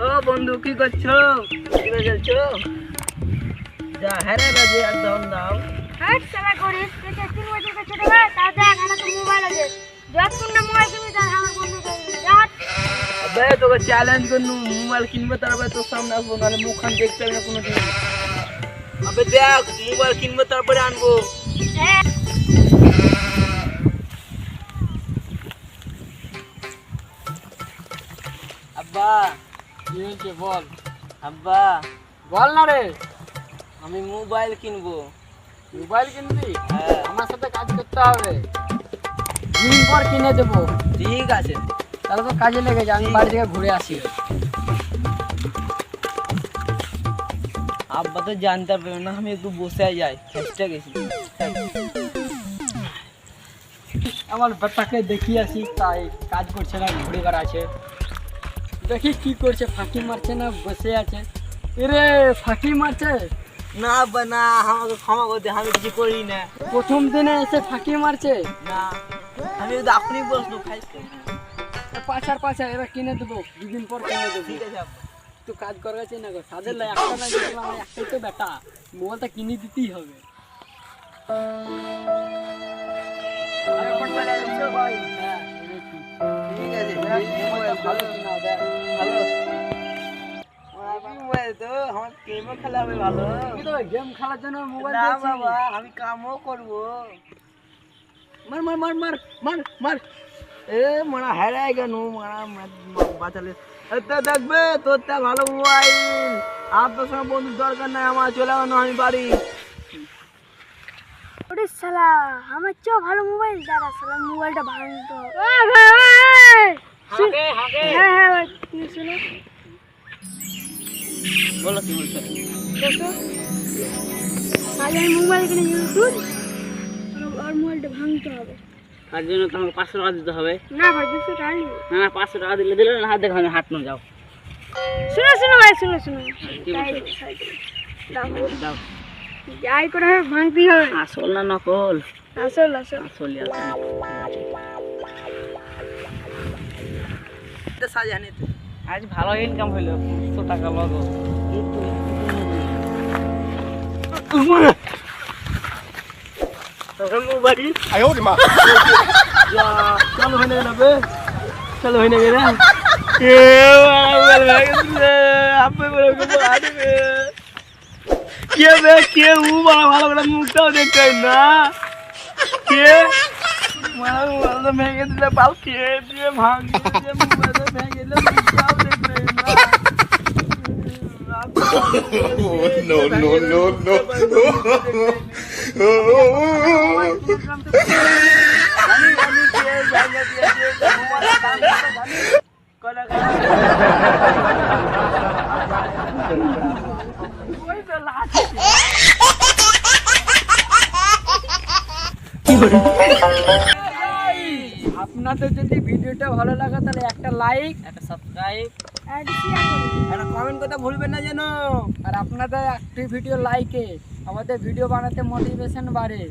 ও বন্ধু কি করছ কি চলছো যা হ্যাঁ রে বাজে একদম দাও হাট সারা করিস তুই তো তিন বছর কাছে ছোট ভাই তা দেখ আমার তো মোবাইল আছে যতক্ষণ না মোবাইল কিনবি তার আমার বন্ধু যাট আবে তোকে চ্যালেঞ্জ করনু মোবাইল কিনবে তারপরে তোর সামনে আসব নাহলে মুখখান দেখতে হবে না কোনো দিন আবে দেখ মোবাইল কিনবে তারপরে আনব হ্যাঁ আব্বা কি হয়েছে বল। আব্বা বল না রে। আমি মোবাইল কিনবো। মোবাইল কিনবি? হ্যাঁ। আমার সাথে কাজ করতে হবে। দিন পর কিনে দেবো। ঠিক আছে। তাহলে তো কাজে লেগে যা আমি বাড়ি থেকে ঘুরে আসি। আব্বা তো জানতে পারবে না আমি একটু বসে যাই। চেষ্টা গেছি আমার ব্যাপারটাকে দেখি আসি তাই কাজ করছে না ঘুরে বেড়াচ্ছে। দেখি কি করছে ফাঁকি মারছে না বসে আছে। এরে ফাঁকি মারছে? না আব্বা না আমাকে ক্ষমা করে দে আমি কিছু করি না। প্রথম দিনে এসে ফাঁকি মারছে? না আমি তো এখনই বসবো খাইতে পাছার পাছার এরা কিনে দেবো দুদিন পর কিনে দেবো। ঠিক আছে একটু কাজ করা গেছে না তাদের লাই একটা না দেখলাম আমার একটাই তো বেটা মোবাইলটা কিনে দিতেই হবে। হ্যাঁ। ঠিক আছে ভালো কিনা। দেখ ভালো খেলা হবে ভালো গেম খেলার জন্য মোবাইল আমি কামও করব মার মার মার মার মার মার মারা হেরাই গেল মারা বাঁচালে দেখবে তোর তা ভালো মোবাইল আর তোর সঙ্গে বন্ধুর দরকার নাই আমার চলে গেল আমি বাড়ি ওরে শালা আমার চেয়েও ভালো মোবাইল দাঁড়া মোবাইলটা ভাঙতো হ্যাঁ হ্যাঁ শোনো। বলো কি বলছো? আমি মোবাইল কিনে ইউটিউব আর মোবাইলটা ভাঙতে হবে। তার জন্য তোমাকে পাঁচশো টাকা দিতে হবে। না ভাই দুশো টাকা না না পাঁচশো টাকা দিলে দিলে না হাত দেখো আমি হাঁটনো যাও। শোনো শোনো ভাই শোনো শোনো। দাও, যাই করে ভাঙতেই হবে। আসল না নকল? আসল। আসল আসল। সাজানিতে আজ ভালো ইনকাম হইল পাঁচশো টাকা লগো চালু হয়ে গেলে চালু হয়ে গেলে কে কে ও ভালো ভালো মুখটাও দেখতে না। কে? ভেঙে দিলে পাল কে দিয়ে ভাঙ দিয়ে মোবাইলটা ভেঙে দিলে মুখটাও দেখতে হয় না no no no no! জানি জানি কে আপনাদের যদি ভিডিওটা ভালো লাগে তাহলে একটা লাইক একটা সাবস্ক্রাইব আর একটা কমেন্ট করতে ভুলবেন না যেন। আর আপনাদের একটি ভিডিও লাইকে আমাদের ভিডিও বানাতে মোটিভেশন বাড়ে।